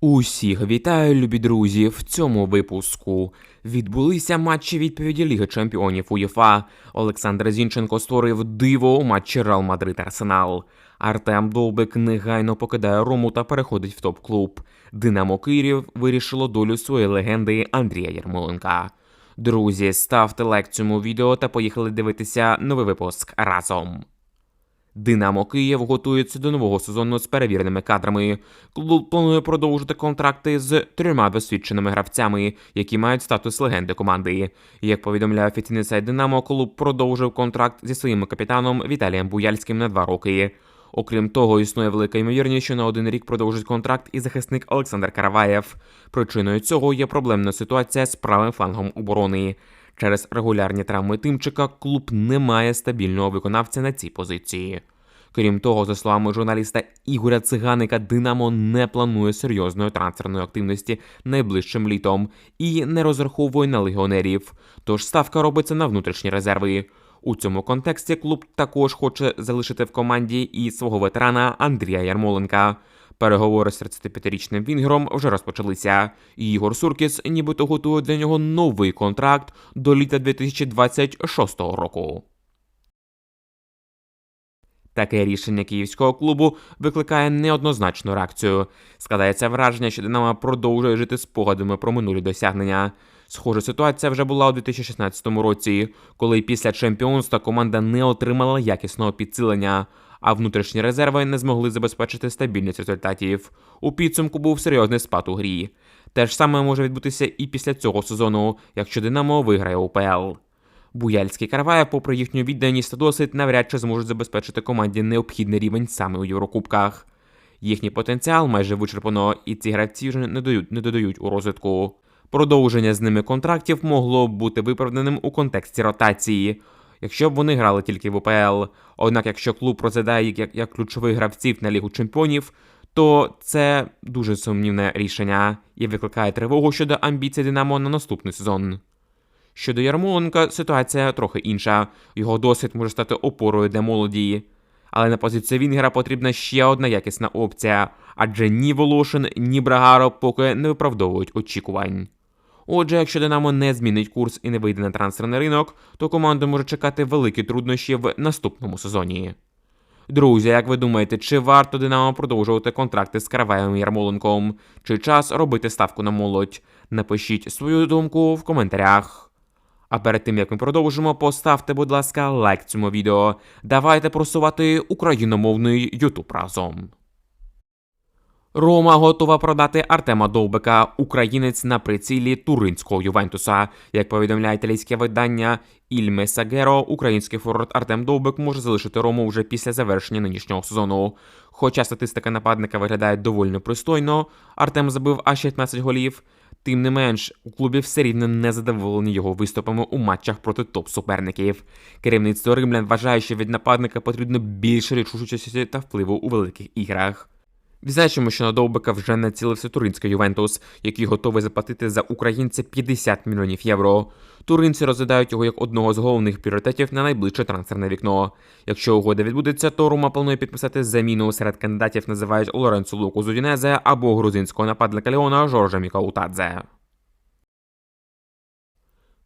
Усіх вітаю, любі друзі. В цьому випуску відбулися матчі відповіді Ліги Чемпіонів УЄФА. Олександр Зінченко створив диво у матчі Реал Мадрид Арсенал. Артем Довбик негайно покидає Рому та переходить в топ-клуб. Динамо Київ вирішило долю своєї легенди Андрія Єрмоленка. Друзі, ставте лайк цьому відео та поїхали дивитися новий випуск разом. Динамо Київ готується до нового сезону з перевіреними кадрами. Клуб планує продовжити контракти з трьома досвідченими гравцями, які мають статус легенди команди. Як повідомляє офіційний сайт Динамо, клуб продовжив контракт зі своїм капітаном Віталієм Буяльським на два роки. Окрім того, існує велика ймовірність, що на один рік продовжить контракт і захисник Олександр Караваєв. Причиною цього є проблемна ситуація з правим флангом оборони. Через регулярні травми тимчика клуб не має стабільного виконавця на цій позиції. Крім того, за словами журналіста Ігоря Циганика, Динамо не планує серйозної трансферної активності найближчим літом і не розраховує на легіонерів. Тож ставка робиться на внутрішні резерви. У цьому контексті клуб також хоче залишити в команді і свого ветерана Андрія Ярмоленка. Переговори з 35-річним Вінгером вже розпочалися. І Ігор Суркіс нібито готує для нього новий контракт до літа 2026 року. Таке рішення київського клубу викликає неоднозначну реакцію. Складається враження, що Динамо продовжує жити спогадами про минулі досягнення. Схожа ситуація вже була у 2016 році, коли після чемпіонства команда не отримала якісного підсилення, а внутрішні резерви не змогли забезпечити стабільність результатів. У підсумку був серйозний спад у грі. Те ж саме може відбутися і після цього сезону, якщо Динамо виграє УПЛ. Буяльський Карваєв, попри їхню відданість та досвід, навряд чи зможуть забезпечити команді необхідний рівень саме у Єврокубках. Їхній потенціал майже вичерпано, і ці гравці вже не додають, не додають у розвитку. Продовження з ними контрактів могло б бути виправданим у контексті ротації, якщо б вони грали тільки в УПЛ. Однак, якщо клуб розглядає їх як, як ключових гравців на Лігу Чемпіонів, то це дуже сумнівне рішення і викликає тривогу щодо амбіцій Динамо на наступний сезон. Щодо Ярмоленка, ситуація трохи інша. Його досвід може стати опорою для молоді. Але на позицію Вінгера потрібна ще одна якісна опція, адже ні Волошин, ні Брагаро поки не виправдовують очікувань. Отже, якщо Динамо не змінить курс і не вийде на трансферний ринок, то команду може чекати великі труднощі в наступному сезоні. Друзі, як ви думаєте, чи варто Динамо продовжувати контракти з Караваєм Ярмоленком? Чи час робити ставку на молодь? Напишіть свою думку в коментарях. А перед тим як ми продовжимо, поставте, будь ласка, лайк цьому відео. Давайте просувати україномовний Ютуб разом. Рома готова продати Артема Довбика, українець на прицілі туринського Ювентуса. Як повідомляє італійське видання Іль Месагеро, український форвард Артем Довбик може залишити Рому вже після завершення нинішнього сезону. Хоча статистика нападника виглядає доволі пристойно, Артем забив аж 15 голів. Тим не менш, у клубі все рівно не задоволені його виступами у матчах проти топ-суперників. Керівництво римлян вважає, що від нападника потрібно більше рішучості та впливу у великих іграх. Відзначимо, що на Довбика вже націлився туринський Ювентус, який готовий заплатити за українця 50 мільйонів євро. Туринці розглядають його як одного з головних пріоритетів на найближче трансферне вікно. Якщо угода відбудеться, то Рома планує підписати заміну серед кандидатів називають Лоренцо Луку Зудінезе або грузинського нападника Леона Жоржа Мікаутадзе.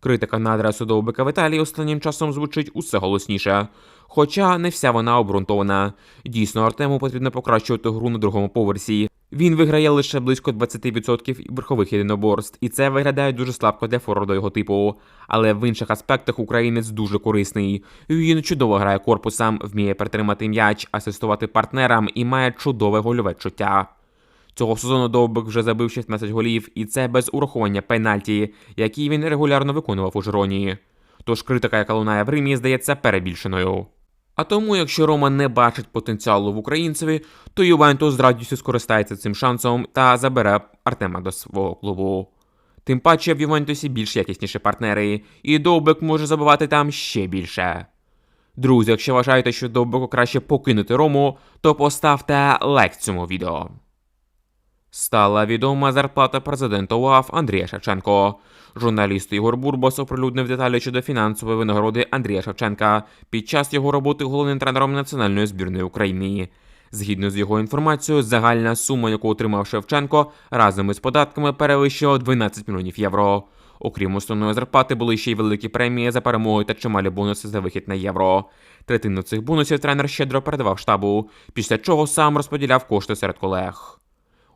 Критика на адресу Довбика в Італії останнім часом звучить усе голосніше. Хоча не вся вона обґрунтована. Дійсно, Артему потрібно покращувати гру на другому поверсі. Він виграє лише близько 20% верхових єдиноборств, і це виглядає дуже слабко для форварда його типу. Але в інших аспектах українець дуже корисний. Він чудово грає корпусом, вміє притримати м'яч, асистувати партнерам і має чудове гольове чуття. Цього сезону Довбик вже забив 16 голів, і це без урахування пенальті, які він регулярно виконував у Жироні. Тож критика, яка лунає в Римі, здається перебільшеною. А тому, якщо Рома не бачить потенціалу в українцеві, то Ювентус з радістю скористається цим шансом та забере Артема до свого клубу. Тим паче в Ювентусі більш якісніші партнери, і Довбик може забивати там ще більше. Друзі, якщо вважаєте, що Довбику краще покинути Рому, то поставте лайк цьому відео. Стала відома зарплата президента УАФ Андрія Шевченко. Журналіст Ігор Бурбас оприлюднив деталі щодо фінансової винагороди Андрія Шевченка під час його роботи головним тренером національної збірної України. Згідно з його інформацією, загальна сума, яку отримав Шевченко, разом із податками перевищила 12 мільйонів євро. Окрім основної зарплати, були ще й великі премії за перемоги та чималі бонуси за вихід на євро. Третину цих бонусів тренер щедро передавав штабу, після чого сам розподіляв кошти серед колег.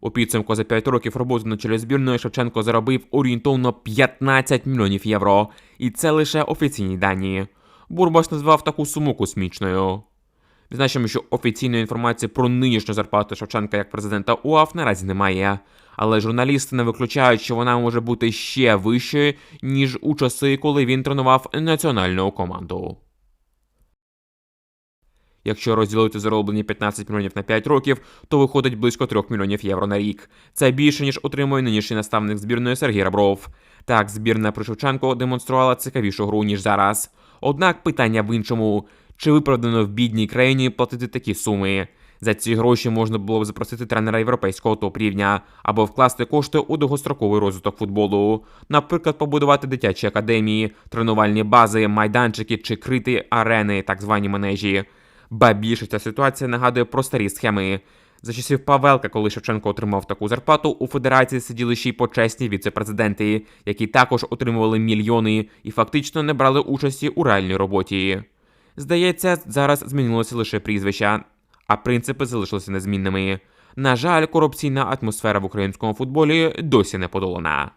У підсумку за 5 років роботи на чолі збірної Шевченко заробив орієнтовно 15 мільйонів євро, і це лише офіційні дані. Бурбас назвав таку суму космічною. Відзначимо, що офіційної інформації про нинішню зарплату Шевченка як президента УАФ наразі немає. Але журналісти не виключають, що вона може бути ще вищою, ніж у часи, коли він тренував національну команду. Якщо розділити зароблені 15 мільйонів на 5 років, то виходить близько 3 мільйонів євро на рік. Це більше, ніж отримує нинішній наставник збірної Сергій Рабров. Так, збірна при Шевченко демонструвала цікавішу гру, ніж зараз. Однак питання в іншому: чи виправдано в бідній країні платити такі суми? За ці гроші можна було б запросити тренера європейського топ-рівня або вкласти кошти у довгостроковий розвиток футболу, наприклад, побудувати дитячі академії, тренувальні бази, майданчики чи крити арени, так звані манежі. Ба більше ця ситуація нагадує про старі схеми. За часів Павелка, коли Шевченко отримав таку зарплату, у федерації сиділи ще й почесні віце-президенти, які також отримували мільйони і фактично не брали участі у реальній роботі. Здається, зараз змінилося лише прізвища, а принципи залишилися незмінними. На жаль, корупційна атмосфера в українському футболі досі не подолана.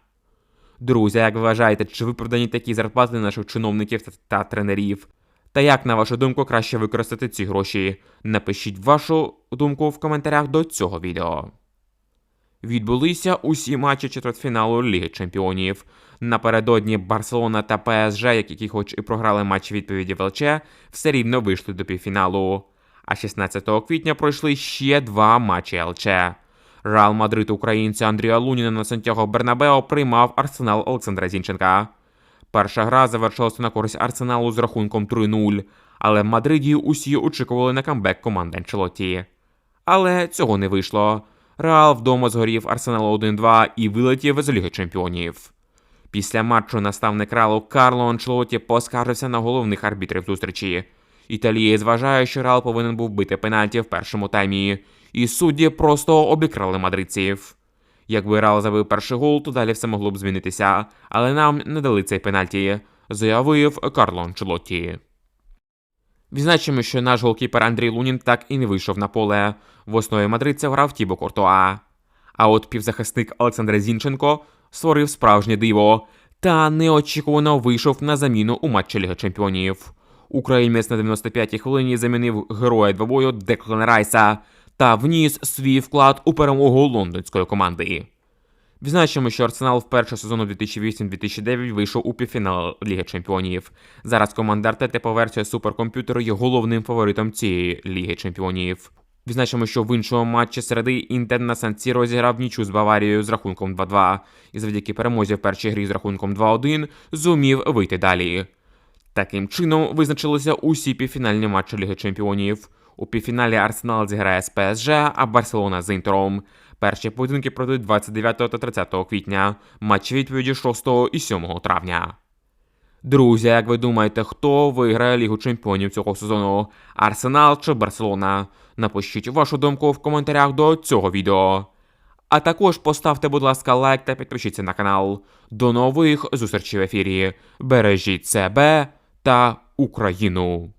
Друзі, як ви вважаєте, чи виправдані такі зарплати наших чиновників та, тренерів? Та як, на вашу думку, краще використати ці гроші? Напишіть вашу думку в коментарях до цього відео. Відбулися усі матчі четвертьфіналу Ліги Чемпіонів. Напередодні Барселона та ПСЖ, які хоч і програли матч відповіді в ЛЧ, все рівно вийшли до півфіналу. А 16 квітня пройшли ще два матчі ЛЧ. Реал Мадрид українця Андрія Луніна на Сантьяго Бернабео приймав арсенал Олександра Зінченка. Перша гра завершилася на користь Арсеналу з рахунком 3-0, але в Мадриді усі очікували на камбек команди Анчелоті. Але цього не вийшло. Реал вдома згорів Арсеналу 1-2 і вилетів з Ліги Чемпіонів. Після матчу наставник Реалу Карло Анчелоті поскаржився на головних арбітрів зустрічі. Італієць вважає, що Реал повинен був бити пенальті в першому таймі, і судді просто обікрали мадридців. Якби Реал забив перший гол, то далі все могло б змінитися, але нам не дали цей пенальті, заявив Карло Анчелотті. Відзначимо, що наш голкіпер Андрій Лунін так і не вийшов на поле. В основі мадридця грав Тібо Кортуа. А от півзахисник Олександр Зінченко створив справжнє диво та неочікувано вийшов на заміну у матчі Ліги Чемпіонів. Українець на 95-й хвилині замінив героя двобою Деклана Райса та вніс свій вклад у перемогу лондонської команди. Відзначимо, що Арсенал вперше сезону 2008-2009 вийшов у півфінал Ліги Чемпіонів. Зараз команда Артети по версії суперкомп'ютеру є головним фаворитом цієї Ліги Чемпіонів. Відзначимо, що в іншому матчі середи Інтер на Сан-Сіро зіграв нічу з Баварією з рахунком 2-2 і завдяки перемозі в першій грі з рахунком 2-1 зумів вийти далі. Таким чином визначилися усі півфінальні матчі Ліги Чемпіонів. У півфіналі Арсенал зіграє з ПСЖ, а Барселона з Інтером. Перші поєдинки пройдуть 29 та 30 квітня, матчі відповіді 6 і 7 травня. Друзі, як ви думаєте, хто виграє Лігу Чемпіонів цього сезону? Арсенал чи Барселона? Напишіть вашу думку в коментарях до цього відео. А також поставте, будь ласка, лайк та підпишіться на канал. До нових зустрічей в ефірі. Бережіть себе та Україну!